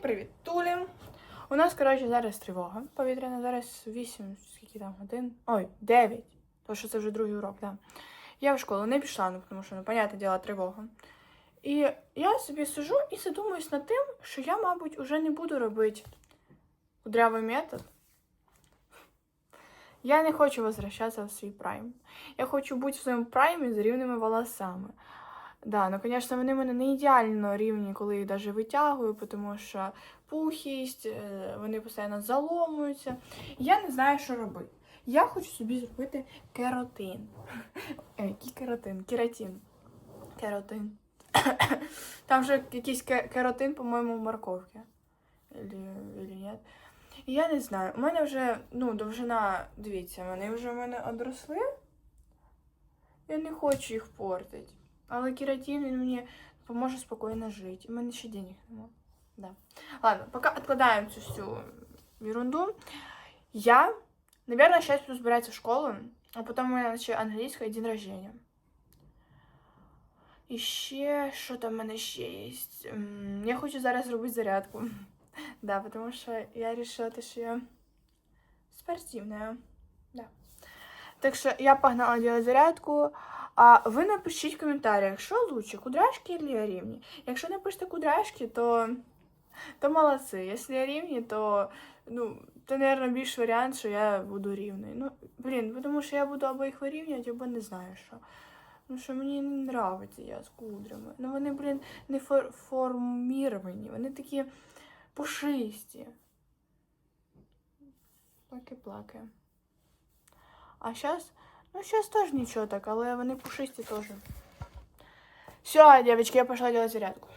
привіт, Тулі. У нас, коротше, зараз тривога повітряна, зараз 8, скільки там годин? Ой, 9. Тому що це вже другий урок, да. Я в школу не пішла, ну, тому що, ну, понятне діло, тривога. І я собі сижу і задумуюсь над тим, що я, мабуть, уже не буду робити кудрявий метод. Я не хочу возвращатися в свій прайм. Я хочу бути в своєму праймі з рівними волосами. Да, ну, звісно, вони мене не ідеально рівні, коли їх навіть витягую, тому що пухість, е, вони постійно заломуються. Я не знаю, що робити. Я хочу собі зробити керотин. Е, Який керотин? Кератин. Керотин. Там же якийсь ке- керотин, по-моєму, в морковці. Я не знаю. У мене вже, ну, довжина, дивіться, вони вже в мене одросли. Я не хочу їх портити. Але кератин він мені допоможе спокійно жити. У мене ще денег нема. Да. Ладно, пока откладаем цю всю ерунду. Я, наверное, сейчас буду збиратися в школу, а потім у мене ще англійська і день рождения. І ще, що там в мене ще є? М, Я хочу зараз зробити зарядку. Да, потому что я решила, то, что я спортивная. Да. Так що я погнала делать зарядку. А ви напишіть в коментарях, що лучше, кудряшки или рівні. Якщо напишете кудряшки, то, то молодці. Якщо рівні, то ну, це, мабуть, більш варіант, що я буду рівний. Ну, блін, тому що я буду або їх вирівнювати, або не знаю що. Ну, що мені не нравиться я з кудрями. Ну, вони, блін, не фор- форміровані, вони такі пушисті. Плаки-плаки. А зараз, ну, сейчас тоже ничего так, але вони пушисті теж. Все, девочки, я пошла делать зарядку.